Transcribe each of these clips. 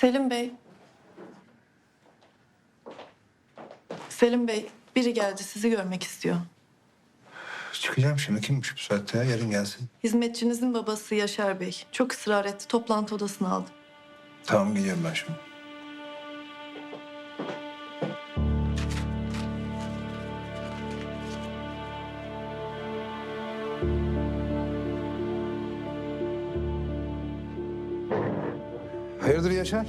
Selim Bey. Selim Bey, biri geldi sizi görmek istiyor. Çıkacağım şimdi. Kimmiş bu saatte ya? Yarın gelsin. Hizmetçinizin babası Yaşar Bey. Çok ısrar etti. Toplantı odasına aldı. Tamam gidiyorum ben şimdi. Hayırdır Yaşar?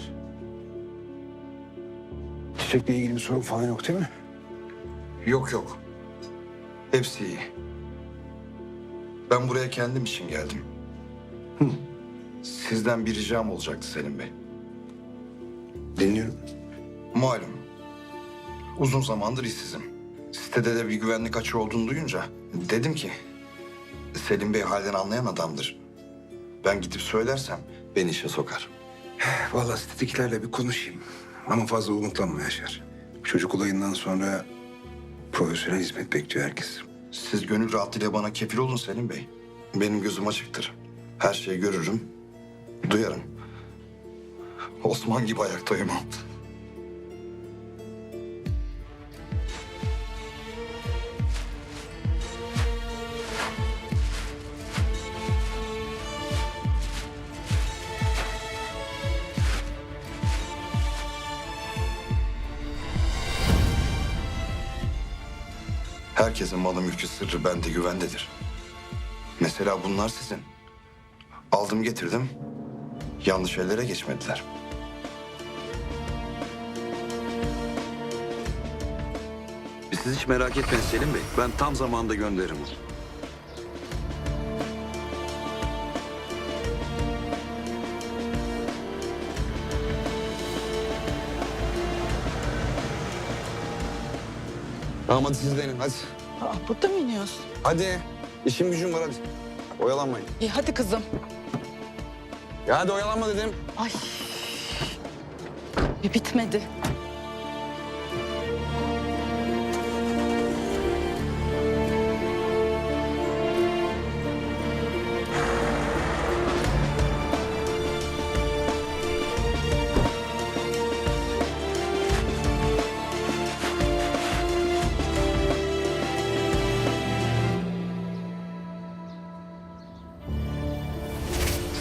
Çiçekle ilgili bir sorun falan yok değil mi? Yok yok. Hepsi iyi. Ben buraya kendim için geldim. Sizden bir ricam olacaktı Selim Bey. Dinliyorum. Malum. Uzun zamandır işsizim. Sitede de bir güvenlik açığı olduğunu duyunca dedim ki Selim Bey halden anlayan adamdır. Ben gidip söylersem beni işe sokar. Vallahi sitedekilerle bir konuşayım. Ama fazla umutlanma Yaşar. Çocuk olayından sonra profesyonel hizmet bekliyor herkes. Siz gönül rahatlığıyla bana kefil olun Selim Bey. Benim gözüm açıktır. Her şeyi görürüm, duyarım. Osman gibi ayakta uyumam. Herkesin malı mülkü sırrı bende güvendedir. Mesela bunlar sizin. Aldım getirdim. Yanlış ellere geçmediler. Siz hiç merak etmeyin Selim Bey. Ben tam zamanda gönderirim. Tamam hadi siz de inin hadi. Aa, burada mı iniyoruz? Hadi. İşim gücüm var hadi. Oyalanmayın. İyi hadi kızım. Ya hadi oyalanma dedim. Ay. Bir bitmedi.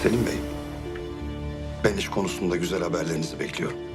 Selim Bey, ben iş konusunda güzel haberlerinizi bekliyorum.